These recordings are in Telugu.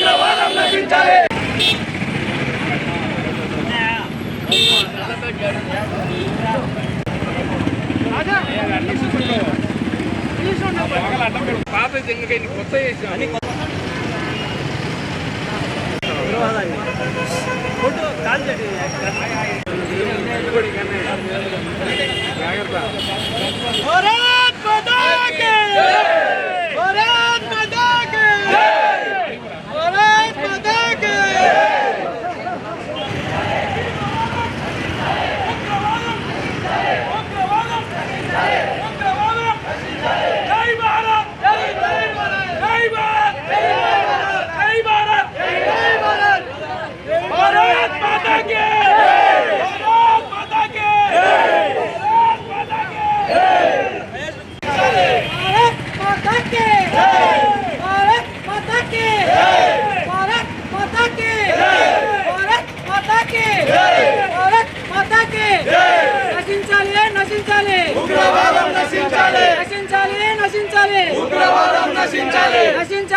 ఉగ్రవాదం నశించాలి. జాగ్రత్త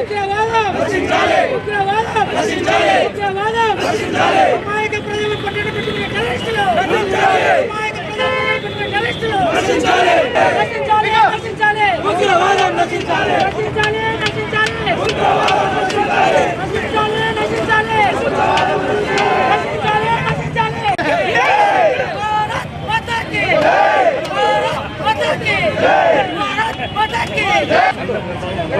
ఉగ్రవాదం నశించాలి ఉగ్రవాదం నశించాలి ఉగ్రవాదం నశించాలి అమాయక ప్రజలు పట్టణ పెట్టుకున్న టెర్రరిస్టులు నశించాలి అమాయక ప్రజలు పెట్టుకున్న టెర్రరిస్టులు నశించాలి నశించాలి నశించాలి ఉగ్రవాదం నశించాలి నశించాలి నశించాలి ఉగ్రవాదం నశించాలి నశించాలి నశించాలి ఉగ్రవాదం నశించాలి నశించాలి భారత్ మాతా కీ జై భారత్ మాతా కీ జై భారత్ మాతా కీ జై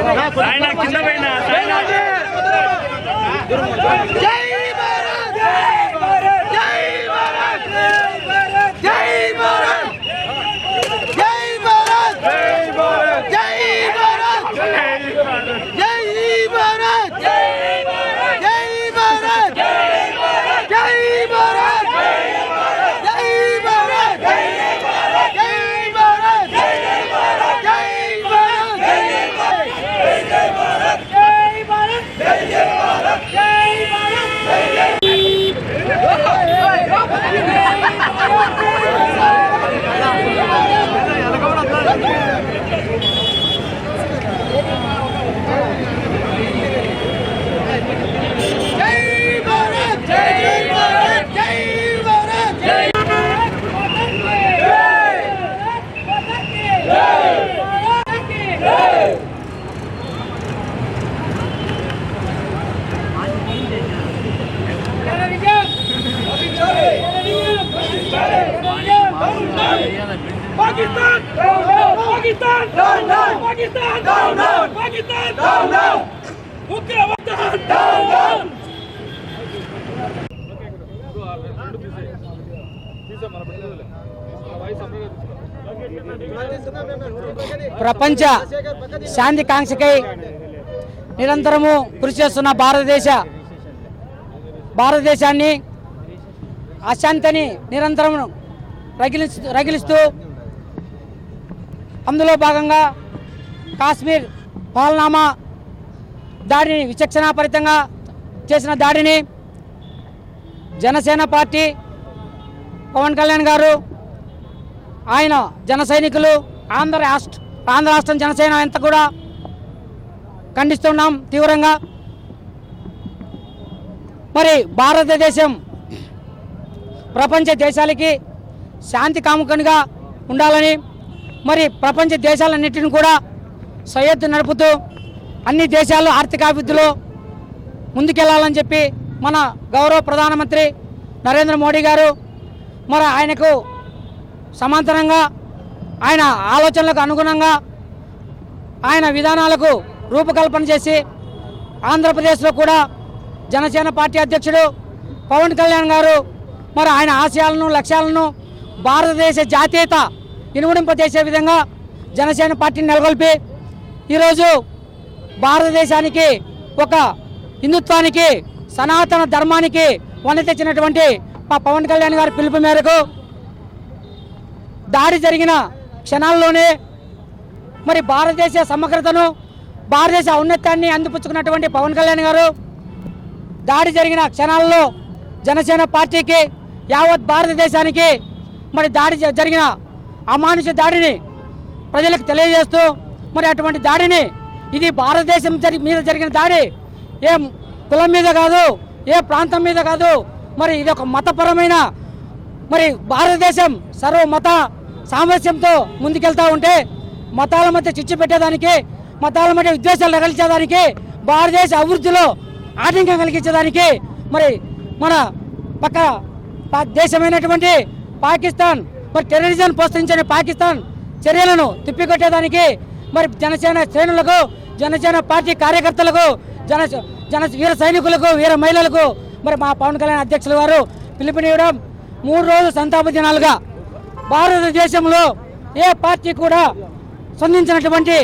ప్రపంచ శాంతి కాంక్షకై నిరంతరము కృషి చేస్తున్న భారతదేశ భారతదేశాన్ని అశాంతిని నిరంతరం రగిలిస్తూ రగిలిస్తూ అందులో భాగంగా కాశ్మీర్ పాలనామా దాడిని విచక్షణాపరితంగా చేసిన దాడిని జనసేన పార్టీ పవన్ కళ్యాణ్ గారు ఆయన జన సైనికులు ఆంధ్ర రాష్ట్ర ఆంధ్ర రాష్ట్రం జనసేన ఎంత కూడా ఖండిస్తున్నాం తీవ్రంగా. మరి భారతదేశం ప్రపంచ దేశాలకి శాంతి కాముకనిగా ఉండాలని మరి ప్రపంచ దేశాలన్నింటిని కూడా సయ్యత్తు నడుపుతూ అన్ని దేశాలు ఆర్థికాభివృద్ధిలో ముందుకెళ్ళాలని చెప్పి మన గౌరవ ప్రధానమంత్రి నరేంద్ర మోడీ గారు మరి ఆయనకు సమాంతరంగా ఆయన ఆలోచనలకు అనుగుణంగా ఆయన విధానాలకు రూపకల్పన చేసి ఆంధ్రప్రదేశ్లో కూడా జనసేన పార్టీ అధ్యక్షుడు పవన్ కళ్యాణ్ గారు మరి ఆయన ఆశయాలను లక్ష్యాలను భారతదేశ జాతీయత ఇనుమడింపజేసే విధంగా జనసేన పార్టీని నెలకొల్పి ఈరోజు భారతదేశానికి ఒక హిందుత్వానికి సనాతన ధర్మానికి వన తెచ్చినటువంటి మా పవన్ కళ్యాణ్ గారి పిలుపు మేరకు దాడి జరిగిన క్షణాల్లోనే మరి భారతదేశ సమగ్రతను భారతదేశ ఔన్నత్యాన్ని అందిపుచ్చుకున్నటువంటి పవన్ కళ్యాణ్ గారు దాడి జరిగిన క్షణాల్లో జనసేన పార్టీకి యావత్ భారతదేశానికి మరి దాడి జ- జరిగిన అమానుష దాడిని ప్రజలకు తెలియజేస్తూ మరి అటువంటి దాడిని ఇది భారతదేశం మీద జరిగిన దాడి ఏ కులం మీద కాదు ఏ ప్రాంతం మీద కాదు మరి ఇది ఒక మతపరమైన మరి భారతదేశం సర్వమత సామరస్యంతో ముందుకెళ్తా ఉంటే మతాల మధ్య చిచ్చు పెట్టేదానికి మతాల మధ్య ఉద్దేశాలు రగలించేదానికి భారతదేశ అభివృద్ధిలో ఆటంకం కలిగించేదానికి మరి మన పక్క దేశమైనటువంటి పాకిస్తాన్ మరి టెర్రరిజం ప్రోత్సహించిన పాకిస్తాన్ చర్యలను తిప్పికొట్టేదానికి మరి జనసేన శ్రేణులకు జనసేన పార్టీ కార్యకర్తలకు జన జన వీర సైనికులకు వీర మహిళలకు మరి మా పవన్ కళ్యాణ్ అధ్యక్షుల వారు పిలుపునివ్వడం మూడు రోజులు సంతాప దినాలుగా భారతదేశంలో ఏ పార్టీ కూడా స్పందించినటువంటి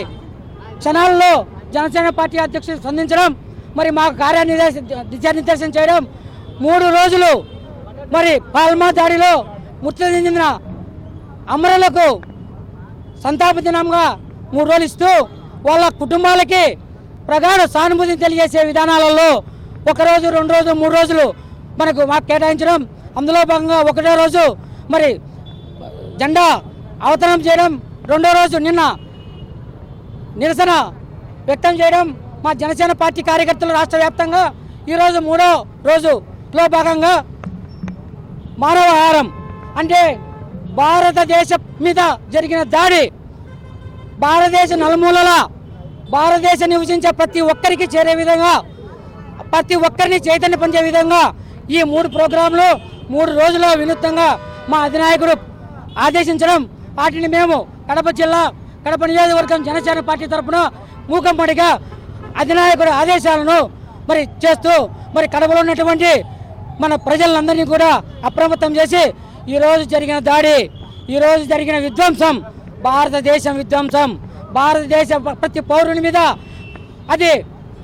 క్షణాల్లో జనసేన పార్టీ అధ్యక్షుడు స్పందించడం మరి మాకు కార్యనిర్దేశ దిశానిర్దేశం చేయడం మూడు రోజులు మరి పాల్మా దాడిలో మృతి చెందిన అమరులకు సంతాప దినంగా మూడు రోజులు ఇస్తూ వాళ్ళ కుటుంబాలకి ప్రగాఢ సానుభూతిని తెలియజేసే విధానాలలో ఒక రోజు రెండు రోజులు మూడు రోజులు మనకు మాకు కేటాయించడం అందులో భాగంగా ఒకటో రోజు మరి జెండా అవతరణ చేయడం రెండో రోజు నిన్న నిరసన వ్యక్తం చేయడం మా జనసేన పార్టీ కార్యకర్తలు రాష్ట్ర వ్యాప్తంగా ఈరోజు మూడో రోజులో భాగంగా మానవహారం అంటే భారతదేశం మీద జరిగిన దాడి భారతదేశ నలుమూలల భారతదేశ నివసించే ప్రతి ఒక్కరికి చేరే విధంగా ప్రతి ఒక్కరిని చైతన్య పొందే విధంగా ఈ మూడు ప్రోగ్రాంలు మూడు రోజుల వినూత్నంగా మా అధినాయకుడు ఆదేశించడం వాటిని మేము కడప జిల్లా కడప నియోజకవర్గం జనసేన పార్టీ తరఫున మూకంపడిగా అధినాయకుడు ఆదేశాలను మరి చేస్తూ మరి కడపలో ఉన్నటువంటి మన ప్రజలందరినీ కూడా అప్రమత్తం చేసి ఈరోజు జరిగిన దాడి ఈరోజు జరిగిన విధ్వంసం భారతదేశం విధ్వంసం భారతదేశ ప్రతి పౌరుని మీద అది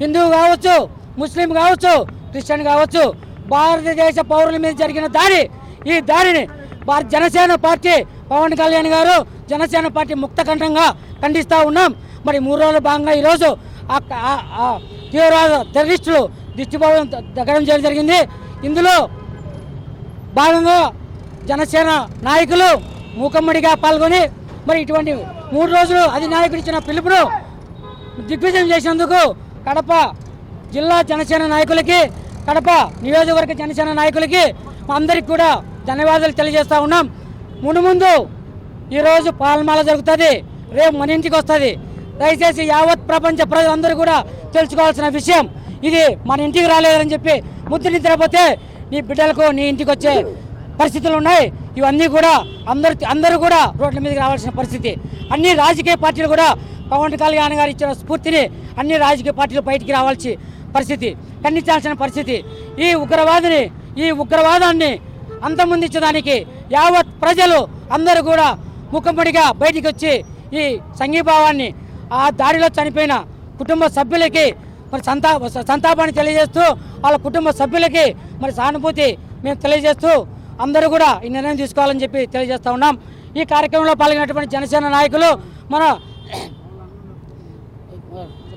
హిందువు కావచ్చు ముస్లిం కావచ్చు క్రిస్టియన్ కావచ్చు భారతదేశ పౌరుల మీద జరిగిన దాడి ఈ దాడిని భారత జనసేన పార్టీ పవన్ కళ్యాణ్ గారు జనసేన పార్టీ ముక్తకంఠంగా ఖండిస్తూ ఉన్నాం. మరి మూడు రోజుల భాగంగా ఈరోజు ఆ తీవ్రవాద టెర్రరిస్టులు దిష్టిభావం దగ్గరం చేయడం జరిగింది. ఇందులో భాగంగా జనసేన నాయకులు మూకమ్మడిగా పాల్గొని మరి ఇటువంటి మూడు రోజులు అధినాయకుడు ఇచ్చిన పిలుపును దిగ్విజయం చేసినందుకు కడప జిల్లా జనసేన నాయకులకి కడప నియోజకవర్గ జనసేన నాయకులకి అందరికి కూడా ధన్యవాదాలు తెలియజేస్తా ఉన్నాం. మునుముందు ఈరోజు పాలమాల జరుగుతుంది. రేపు మన ఇంటికి వస్తుంది. దయచేసి యావత్ ప్రపంచ ప్రజలందరూ కూడా తెలుసుకోవాల్సిన విషయం ఇది మన ఇంటికి రాలేదని చెప్పి ముద్దు నిద్రపోతే నీ బిడ్డలకు నీ ఇంటికి వచ్చే పరిస్థితులు ఉన్నాయి. ఇవన్నీ కూడా అందరు అందరూ కూడా రోడ్ల మీదకి రావాల్సిన పరిస్థితి. అన్ని రాజకీయ పార్టీలు కూడా పవన్ కళ్యాణ్ గారు ఇచ్చిన స్ఫూర్తిని అన్ని రాజకీయ పార్టీలు బయటికి రావాల్సి పరిస్థితి ఖండించాల్సిన పరిస్థితి. ఈ ఉగ్రవాదిని ఈ ఉగ్రవాదాన్ని అంతమొందించడానికి యావత్ ప్రజలు అందరూ కూడా ముఖముడిగా బయటికి వచ్చి ఈ సంఘీభావాన్ని ఆ దాడిలో చనిపోయిన కుటుంబ సభ్యులకి మరి సంతా సంతాపాన్ని తెలియజేస్తూ వాళ్ళ కుటుంబ సభ్యులకి మరి సానుభూతి మేము తెలియజేస్తూ అందరూ కూడా ఈ నిర్ణయం తీసుకోవాలని చెప్పి తెలియజేస్తూ ఉన్నాం. ఈ కార్యక్రమంలో పాల్గొన్నటువంటి జనసేన నాయకులు మన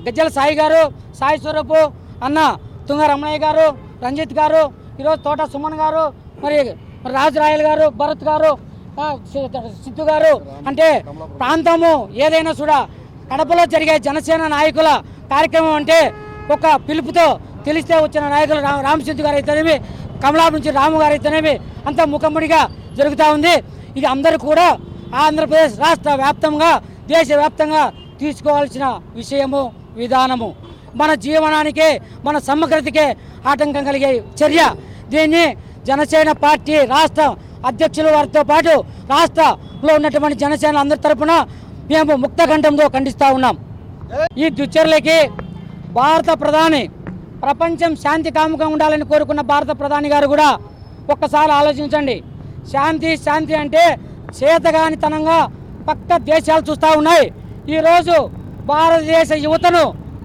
గజ్జల సాయి గారు సాయి స్వరూపు అన్న తుంగ రమణయ్య గారు రంజిత్ గారు ఈరోజు తోట సుమన్ గారు మరి రాజు రాయల్ గారు భరత్ గారు సిద్ధు గారు అంటే ప్రాంతము ఏదైనా కూడా కడపలో జరిగే జనసేన నాయకుల కార్యక్రమం అంటే ఒక పిలుపుతో తెలిస్తే వచ్చిన నాయకులు రామసిద్ధు గారు అయితేనేమి కమలా నుంచి రాము గారు అయితేనేమి అంతా ముఖముడిగా జరుగుతూ ఉంది. ఇది అందరూ కూడా ఆంధ్రప్రదేశ్ రాష్ట్ర వ్యాప్తంగా దేశవ్యాప్తంగా తీసుకోవాల్సిన విషయము విధానము. మన జీవనానికే మన సమగ్రతకే ఆటంకం కలిగే చర్య. దీన్ని జనసేన పార్టీ రాష్ట్ర అధ్యక్షుల వారితో పాటు రాష్ట్రంలో ఉన్నటువంటి జనసేన అందరి తరపున మేము ముక్తకంఠంతో ఖండిస్తూ ఉన్నాం. ఈ దుశ్చర్యలకి భారత ప్రధాని ప్రపంచం శాంతి కాముకంగా ఉండాలని కోరుకున్న భారత ప్రధాని గారు కూడా ఒక్కసారి ఆలోచించండి. శాంతి శాంతి అంటే చేతగానితనంగా పక్క దేశాలు చూస్తూ ఉన్నాయి. ఈరోజు భారతదేశ యువతను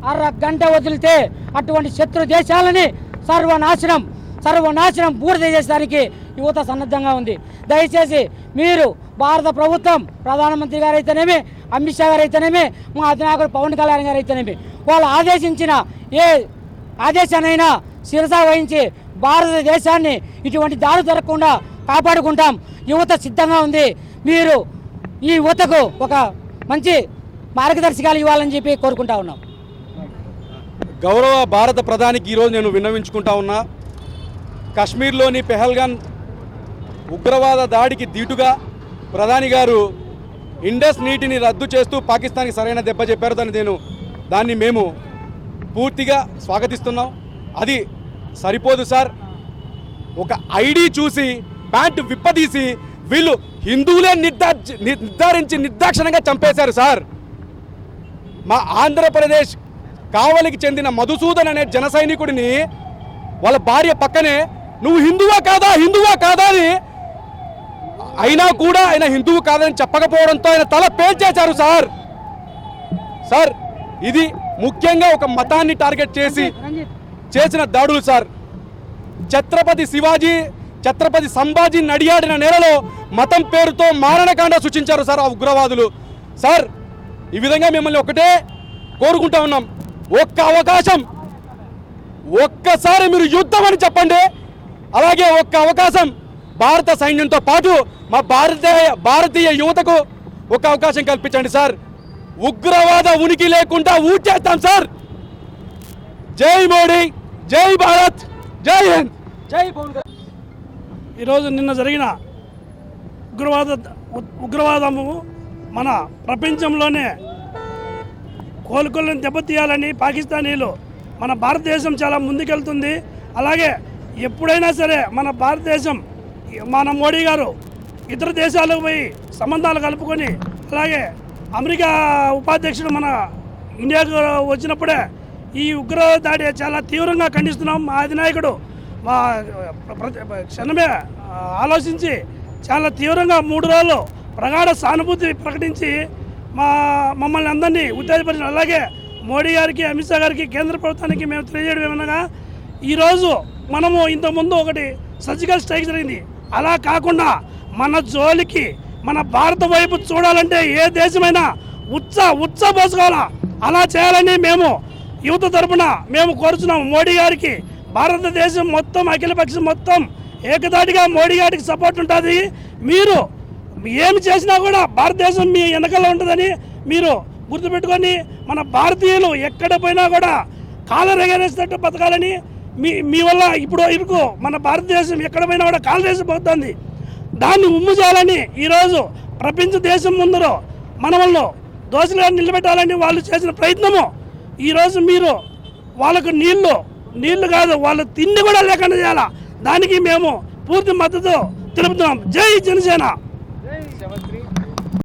అర గంట వదిలితే అటువంటి శత్రు దేశాలని సర్వనాశనం సర్వనాశనం పూర్తి చేసేదానికి యువత సన్నద్ధంగా ఉంది. దయచేసి మీరు భారత ప్రభుత్వం ప్రధానమంత్రి గారు అయితేనేమి అమిత్ షా గారు అయితేనేమి మా అధినాయకుడు పవన్ కళ్యాణ్ గారు అయితేనేమి వాళ్ళు ఆదేశించిన ఏ ఆదేశానైనా శిరస వహించి భారతదేశాన్ని ఇటువంటి దారి జరగకుండా కాపాడుకుంటాం. యువత సిద్ధంగా ఉంది. మీరు ఈ యువతకు ఒక మంచి మార్గదర్శకాలు ఇవ్వాలని చెప్పి కోరుకుంటా ఉన్నాం. గౌరవ భారత ప్రధానికి ఈరోజు నేను విన్నవించుకుంటా ఉన్నా. కశ్మీర్లోని పెహల్గాన్ ఉగ్రవాద దాడికి దీటుగా ప్రధాని గారు ఇండస్ నీటిని రద్దు చేస్తూ పాకిస్తాన్కి సరైన దెబ్బ చెప్పారు. దాన్ని నేను దాన్ని మేము పూర్తిగా స్వాగతిస్తున్నాం. అది సరిపోదు సార్. ఒక ఐడి చూసి ప్యాంటు విప్పదీసి వీళ్ళు హిందువులే నిర్ధారించి నిర్ధారించి చంపేశారు సార్. మా ఆంధ్రప్రదేశ్ కావలికి చెందిన మధుసూదన్ అనే జన సైనికుడిని వాళ్ళ భార్య పక్కనే నువ్వు హిందువా కాదా? హిందువా కాదా? అని అయినా కూడా ఆయన హిందువు కాదని చెప్పకపోవడంతో ఆయన తల పేల్చేశారు సార్. సార్ ఇది ముఖ్యంగా ఒక మతాన్ని టార్గెట్ చేసి చేసిన దాడులు సార్. ఛత్రపతి శివాజీ ఛత్రపతి సంభాజీ నడియాడిన నేలలో మతం పేరుతో మారణకాండ సృష్టించారు సార్ ఆ ఉగ్రవాదులు. సార్ ఈ విధంగా మిమ్మల్ని ఒకటే కోరుకుంటా ఉన్నాం. ఒక్క అవకాశం. ఒక్కసారి మీరు యుద్ధం అని చెప్పండి. అలాగే ఒక్క అవకాశం భారత సైన్యంతో పాటు మా భారతీయ భారతీయ యువతకు ఒక అవకాశం కల్పించండి సార్. ఉగ్రవాద ఉనికి లేకుండా ఊడ్చేస్తాం సార్. జై మోడీ జై భారత్ జై హింద్. జై. ఈరోజు నిన్న జరిగిన ఉగ్రవాద ఉగ్రవాదము మన ప్రపంచంలోనే కోలుకోలేని దెబ్బతీయాలని పాకిస్తానీలు మన భారతదేశం చాలా ముందుకెళ్తుంది. అలాగే ఎప్పుడైనా సరే మన భారతదేశం మన మోడీ గారు ఇతర దేశాలకు పోయి సంబంధాలు కలుపుకొని అలాగే అమెరికా ఉపాధ్యక్షుడు మన ఇండియాకు వచ్చినప్పుడే ఈ ఉగ్ర దాడి చాలా తీవ్రంగా ఖండిస్తున్నాం. మా అధినాయకుడు మా ప్ర- క్షణమే ఆలోచించి చాలా తీవ్రంగా మూడు రోజులు ప్రగాఢ సానుభూతి ప్రకటించి మా మమ్మల్ని అందరినీ ఉత్తేజపరిచిన అలాగే మోడీ గారికి అమిత్ షా గారికి కేంద్ర ప్రభుత్వానికి మేము తెలియజేయడం ఏమనగా ఈరోజు మనము ఇంతకుముందు ఒకటి సర్జికల్ స్ట్రైక్ జరిగింది. అలా కాకుండా మన జోలికి మన భారత వైపు చూడాలంటే ఏ దేశమైనా ఉత్స ఉత్సపోసుకోవాలా అలా చేయాలని మేము యువత తరపున మేము కోరుచున్నాము. మోడీ గారికి భారతదేశం మొత్తం అఖిలపక్షం మొత్తం ఏకదాటిగా మోడీ గారికి సపోర్ట్ ఉంటుంది. మీరు ఏమి చేసినా కూడా భారతదేశం మీ వెనకాల ఉంటుందని మీరు గుర్తుపెట్టుకొని మన భారతీయులు ఎక్కడ పోయినా కూడా కాలర్ ఎగరేసినట్టు బతకాలని మీ మీ వల్ల ఇప్పుడు ఇరుకు మన భారతదేశం ఎక్కడ పోయినా కూడా కాలరేసిపోతుంది దాన్ని ఉమ్ము చేయాలని ఈరోజు ప్రపంచ దేశం ముందర మనవల్లో దోశలుగా దోషులుగా నిలబెట్టాలని వాళ్ళు చేసిన ప్రయత్నము. ఈరోజు మీరు వాళ్ళకు నీళ్ళు నీళ్ళు కాదు వాళ్ళ తిండి కూడా లేకుండా చేయాలా? దానికి మేము పూర్తి మద్దతు తెలుపుతున్నాం. జై జనసేన!